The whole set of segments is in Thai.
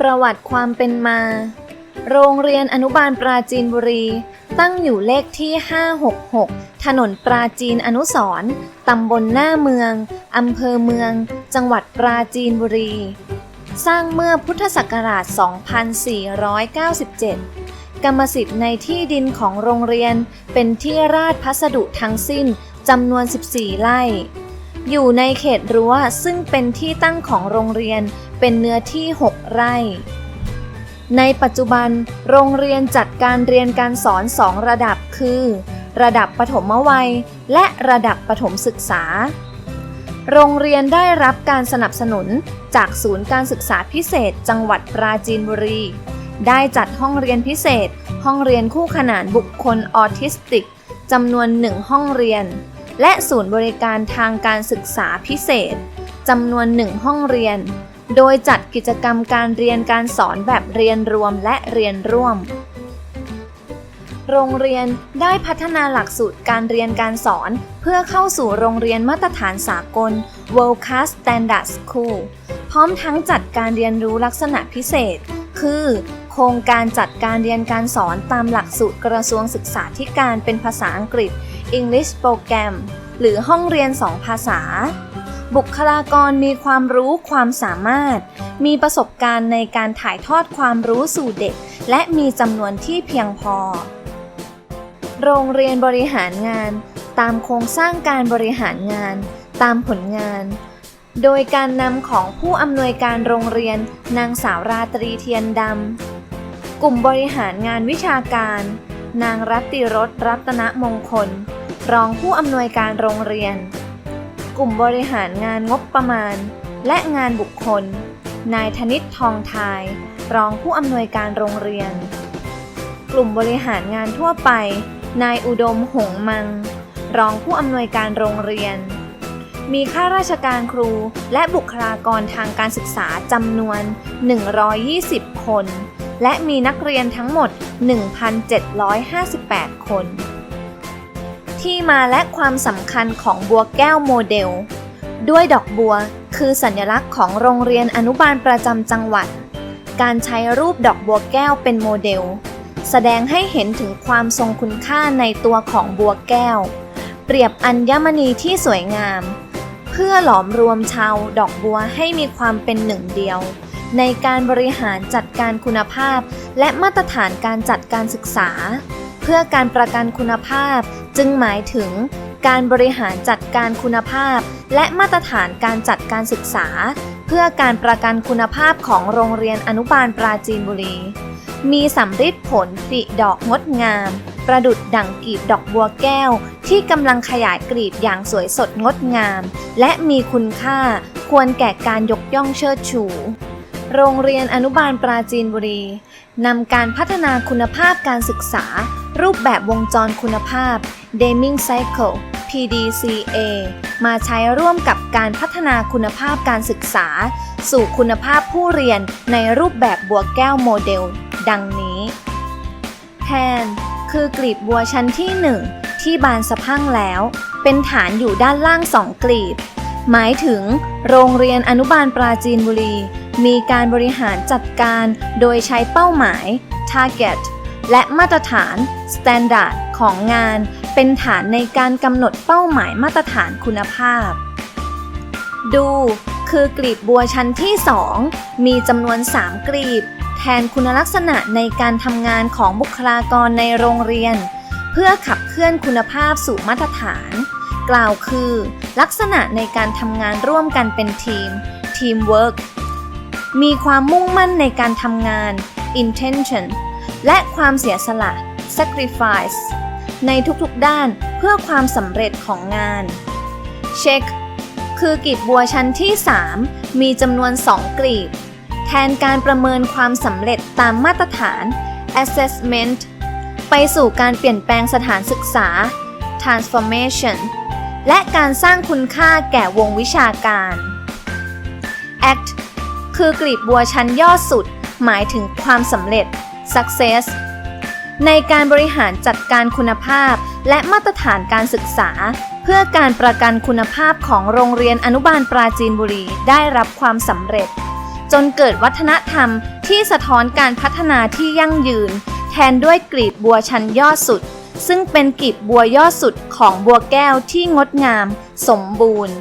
ประวัติความเป็นมา โรงเรียนอนุบาลปราจีนบุรี ตั้งอยู่เลขที่ 566 ถนนปราจีนอนุสร์ตำบลหน้าเมือง อำเภอเมือง จังหวัดปราจีนบุรี สร้างเมื่อพุทธศักราช 2497 กรรมสิทธิ์ในที่ดินของโรงเรียน เป็นที่ราชพัสดุทั้งสิ้นจำนวน 14 ไร่ อยู่ในเขตรั้วซึ่งเป็นที่ตั้งของโรงเรียนเป็นเนื้อที่ 6 ไร่ ในปัจจุบัน โรงเรียนจัดการเรียนการสอน2ระดับคือ ระดับปฐมวัย และระดับประถมศึกษา โรงเรียนได้รับการสนับสนุนจากศูนย์การศึกษาพิเศษจังหวัดปราจีนบุรี ได้จัดห้องเรียนพิเศษ ห้องเรียนคู่ขนานบุคคลออทิสติกจำนวนหนึ่งห้องเรียน และศูนย์บริการทางการศึกษาพิเศษจำนวนหนึ่งห้องเรียน โดยจัดกิจกรรมการเรียนการสอนแบบเรียนรวมและเรียนร่วม โรงเรียนได้พัฒนาหลักสูตรการเรียนการสอน เพื่อเข้าสู่โรงเรียนมาตรฐานสากล World Class Standard School พร้อมทั้งจัดการเรียนรู้ลักษณะพิเศษ คือ ครงการจัดการเรียนการสอนตามหลักสูตรกระทรวงศึกษาธิการเป็นภาษาอังกฤษ English Program หรือห้องเรียน2ภาษา บุคลากรมีความรู้ความสามารถ มีประสบการณ์ในการถ่ายทอดความรู้สู่เด็ก และมีจำนวนที่เพียงพอ โรงเรียนบริหารงาน ตามโครงสร้างการบริหารงาน ตามผลงานโดยการนำของผู้อำนวยการโรงเรียนนางสาวราตรีเทียนดำ กลุ่มบริหารงานวิชาการ นางรัตติรสรัตนมงคล รองผู้อำนวยการโรงเรียน กลุ่มบริหารงานงบประมาณ และงานบุคคล นายธนิตทองทาย รองผู้อำนวยการโรงเรียน กลุ่มบริหารงานทั่วไป นายอุดมหงมัง รองผู้อำนวยการโรงเรียน มีข้าราชการครูและบุคลากรทางการศึกษาจำนวน 120 คน และมีนักเรียนทั้งหมด 1,758 คน ที่มาและความสำคัญของบัวแก้วโมเดล ด้วยดอกบัวคือสัญลักษณ์ของโรงเรียนอนุบาลประจำจังหวัด การใช้รูปดอกบัวแก้วเป็นโมเดล แสดงให้เห็นถึงความทรงคุณค่าในตัวของบัวแก้ว เปรียบอัญมณีที่สวยงาม เพื่อหลอมรวมชาวดอกบัวให้มีความเป็นหนึ่งเดียว ในการบริหารจัดการคุณภาพ และมาตรฐานการจัดการศึกษา เพื่อการประกันคุณภาพ จึงหมายถึง การบริหารจัดการคุณภาพ และมาตรฐานการจัดการศึกษา เพื่อการประกันคุณภาพของโรงเรียนอนุบาลปราจีนบุรี มีสำริดผลปลิดอกงดงาม ประดุดดั่งกลีบดอกบัวแก้ว ที่กำลังขยายกลีบอย่างสวยสดงดงาม และมีคุณค่าควรแก่การยกย่องเชิดชู โรงเรียนอนุบาลปราจีนบุรีนำการพัฒนาคุณภาพการศึกษา รูปแบบวงจรคุณภาพ Deming Cycle PDCA มาใช้ร่วมกับการพัฒนาคุณภาพการศึกษา สู่คุณภาพผู้เรียนในรูปแบบบัวแก้วโมเดล ดังนี้แทนคือกลีบบัวชั้นที่ 1 ที่บานสะพั่งแล้ว เป็นฐานอยู่ด้านล่างสองกลีบ หมายถึง โรงเรียนอนุบาลปราจีนบุรี มีการบริหารจัดการโดยใช้เป้าหมาย target และมาตรฐาน standard ของงาน เป็นฐานในการกำหนดเป้าหมายมาตรฐานคุณภาพ ดูคือกลีบบัวชั้นที่ 2 มีจำนวน 3 กลีบ แทนคุณลักษณะในการทำงานของบุคลากรในโรงเรียน เพื่อขับเคลื่อนคุณภาพสู่มาตรฐาน กล่าวคือ ลักษณะในการทำงานร่วมกันเป็นทีม teamwork มีความมุ่งมั่นในการทำงาน intention และความเสียสละ sacrifice ในทุกๆด้านเพื่อความสำเร็จของงาน เช็ค คือกีบบัวชั้นที่ 3 มีจำนวน 2กลีบ แทนการประเมินความสำเร็จตามมาตรฐาน assessment ไปสู่การเปลี่ยนแปลงสถานศึกษา transformation และการสร้างคุณค่าแก่วงวิชาการ act คือกลีบบัวชั้นยอดสุด หมายถึงความสำเร็จ success ในการบริหารจัดการคุณภาพ และมาตรฐานการศึกษา เพื่อการประกันคุณภาพของโรงเรียนอนุบาลปราจีนบุรีได้รับความสำเร็จ จนเกิดวัฒนธรรมที่สะท้อนการพัฒนาที่ยั่งยืน แทนด้วยกลีบบัวชั้นยอดสุด ซึ่งเป็นกลีบบัวยอดสุดของบัวแก้วที่งดงาม สมบูรณ์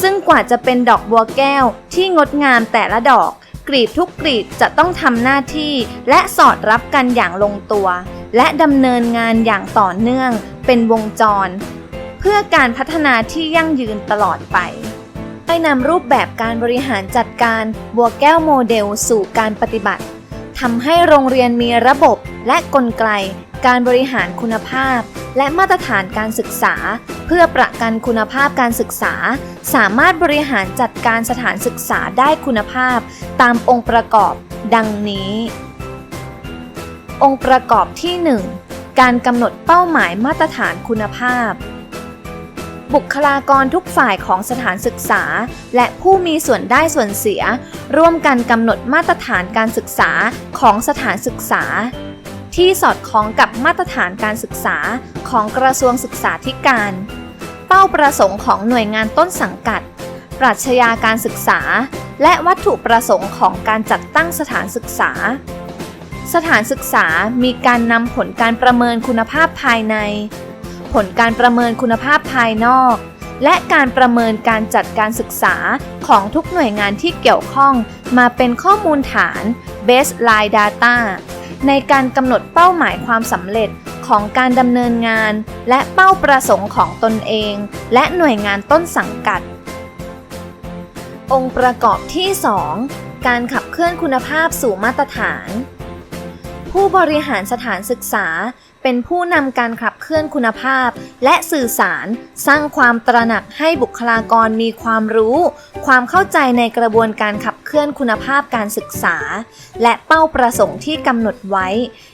ซึ่งกว่าจะเป็นดอกบัวแก้วที่งดงามแต่ละดอก กลีบทุกกลีบจะต้องทำหน้าที่และสอดรับกันอย่างลงตัว และดำเนินงานอย่างต่อเนื่องเป็นวงจร เพื่อการพัฒนาที่ยั่งยืนตลอดไปได้นำรูปแบบการบริหารจัดการบัวแก้วโมเดลสู่การปฏิบัติทำให้โรงเรียนมีระบบและกลไก การบริหารคุณภาพ และมาตรฐานการศึกษา เพื่อประกันคุณภาพการศึกษา สามารถบริหารจัดการสถานศึกษาได้คุณภาพ ตามองค์ประกอบ ดังนี้ องค์ประกอบที่ 1 การกำหนดเป้าหมายมาตรฐานคุณภาพ บุคลากรทุกฝ่ายของสถานศึกษา และผู้มีส่วนได้ส่วนเสีย ร่วมกันกำหนดมาตรฐานการศึกษาของสถานศึกษา ที่สอดคล้องกับมาตรฐานการศึกษาของกระทรวงศึกษาธิการ เป้าประสงค์ของหน่วยงานต้นสังกัด ปรัชญาการศึกษา และวัตถุประสงค์ของการจัดตั้งสถานศึกษา สถานศึกษามีการนำผลการประเมินคุณภาพภายใน ผลการประเมินคุณภาพภายนอก และการประเมินการจัดการศึกษาของทุกหน่วยงานที่เกี่ยวข้องมาเป็นข้อมูลฐาน baseline data ในการกำหนดเป้าหมายความสำเร็จของการดำเนินงาน และเป้าประสงค์ของตนเอง และหน่วยงานต้นสังกัด องค์ประกอบที่ 2 การขับเคลื่อนคุณภาพสู่มาตรฐาน ผู้บริหารสถานศึกษา เป็นผู้นำการขับเคลื่อนคุณภาพ และสื่อสาร สร้างความตระหนักให้บุคลากรมีความรู้ ความเข้าใจในกระบวนการขับเคลื่อนคุณภาพการศึกษา และเป้าประสงค์ที่กำหนดไว้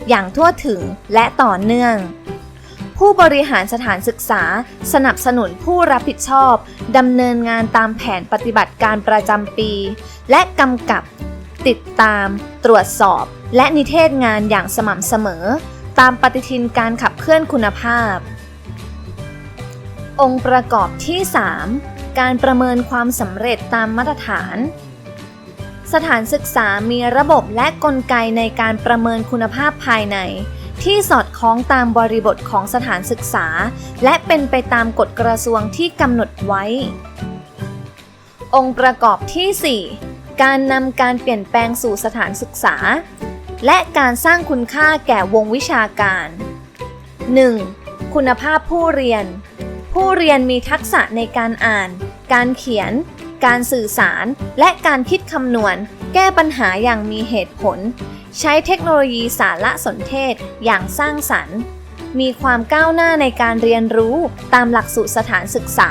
อย่างทั่วถึงและต่อเนื่อง ผู้บริหารสถานศึกษา สนับสนุนผู้รับผิดชอบดำเนินงานตามแผนปฏิบัติการประจำปี และกำกับ ติดตาม ตรวจสอบ และนิเทศงานอย่างสม่ำเสมอ ตามปฏิทินการขับเคลื่อนคุณภาพ องค์ประกอบที่ 3 การประเมินความสำเร็จตามมาตรฐาน สถานศึกษามีระบบและกลไกในการประเมินคุณภาพภายใน ที่สอดคล้องตามบริบทของสถานศึกษา และเป็นไปตามกฎกระทรวงที่กำหนดไว้ องค์ประกอบที่ 4 การนำการเปลี่ยนแปลงสู่สถานศึกษา และการสร้างคุณค่าแก่วงวิชาการ 1. คุณภาพผู้เรียน ผู้เรียนมีทักษะในการอ่าน การเขียน การสื่อสาร และการคิดคำนวณ แก้ปัญหาอย่างมีเหตุผล ใช้เทคโนโลยีสารสนเทศอย่างสร้างสรรค์ มีความก้าวหน้าในการเรียนรู้ตามหลักสูตรสถานศึกษา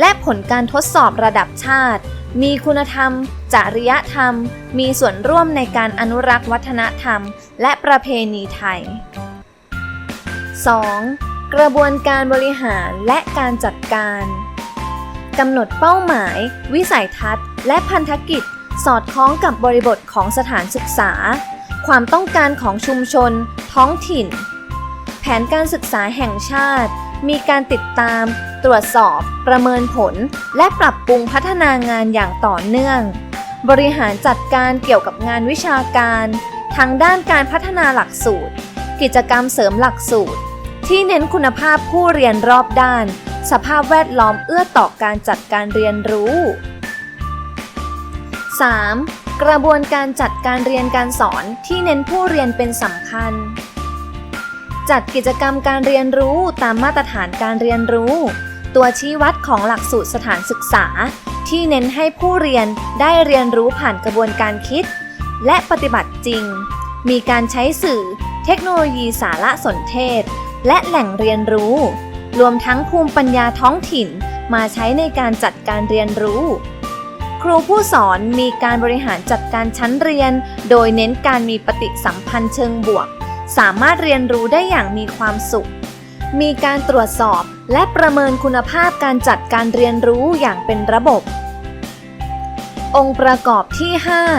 และผลการทดสอบระดับชาติ มีคุณธรรม จริยธรรม มีส่วนร่วมในการอนุรักษ์วัฒนธรรม และประเพณีไทย 2. กระบวนการบริหารและการจัดการกำหนดเป้าหมาย วิสัยทัศน์ และพันธกิจ สอดคล้องกับบริบทของสถานศึกษา ความต้องการของชุมชน ท้องถิ่น แผนการศึกษาแห่งชาติ มีการติดตาม ตรวจสอบ ประเมินผล และปรับปรุงพัฒนางานอย่างต่อเนื่อง บริหารจัดการเกี่ยวกับงานวิชาการทางด้านการพัฒนาหลักสูตร กิจกรรมเสริมหลักสูตร ที่เน้นคุณภาพผู้เรียนรอบด้าน สภาพแวดล้อมเอื้อต่อการจัดการเรียนรู้ 3. กระบวนการจัดการเรียนการสอนที่เน้นผู้เรียนเป็นสำคัญ จัดกิจกรรมการเรียนรู้ตามมาตรฐานการเรียนรู้ ตัวชี้วัดของหลักสูตรสถานศึกษา ที่เน้นให้ผู้เรียนได้เรียนรู้ผ่านกระบวนการคิด และปฏิบัติจริง มีการใช้สื่อ เทคโนโลยีสารสนเทศ และแหล่งเรียนรู้ รวมทั้งภูมิปัญญาท้องถิ่นมาใช้ในการจัดการเรียนรู้ ครูผู้สอนมีการบริหารจัดการชั้นเรียน โดยเน้นการมีปฏิสัมพันธ์เชิงบวก สามารถเรียนรู้ได้อย่างมีความสุข มีการตรวจสอบและประเมินคุณภาพการจัดการเรียนรู้อย่างเป็นระบบ องค์ประกอบที่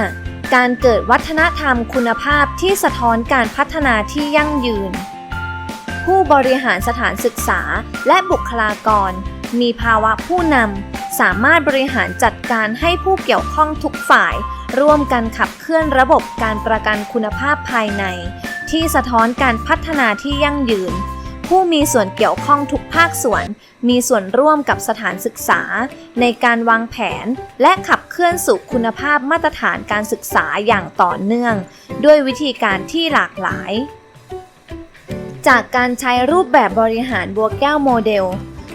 5 การเกิดวัฒนธรรมคุณภาพที่สะท้อนการพัฒนาที่ยั่งยืน ผู้บริหารสถานศึกษาและบุคลากร มีภาวะผู้นำสามารถบริหารจัดการให้ผู้เกี่ยวข้องทุกฝ่าย ร่วมกันขับเคลื่อนระบบการประกันคุณภาพภายใน ที่สะท้อนการพัฒนาที่ยั่งยืน ผู้มีส่วนเกี่ยวข้องทุกภาคส่วน มีส่วนร่วมกับสถานศึกษา ในการวางแผน และขับเคลื่อนสู่คุณภาพมาตรฐานการศึกษาอย่างต่อเนื่อง ด้วยวิธีการที่หลากหลาย จากการใช้รูปแบบบริหารบัวแก้วโมเดล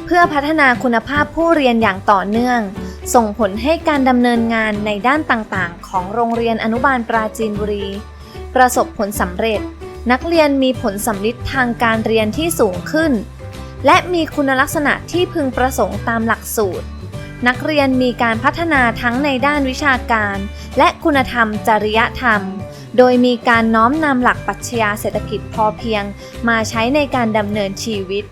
เพื่อพัฒนาคุณภาพผู้เรียนอย่างต่อเนื่องส่งผลให้การดำเนินงานในด้านต่างๆ ของโรงเรียนอนุบาลปราจีนบุรี ประสบผลสำเร็จ นักเรียนมีผลสำลิดทางการเรียนที่สูงขึ้น และมีคุณลักษณะที่พึงประสงค์ตามหลักสูตร นักเรียนมีการพัฒนาทั้งในด้านวิชาการ และคุณธรรมจริยธรรม โดยมีการน้อมนำหลักปรัชญาเศรษฐกิจพอเพียง มาใช้ในการดำเนินชีวิต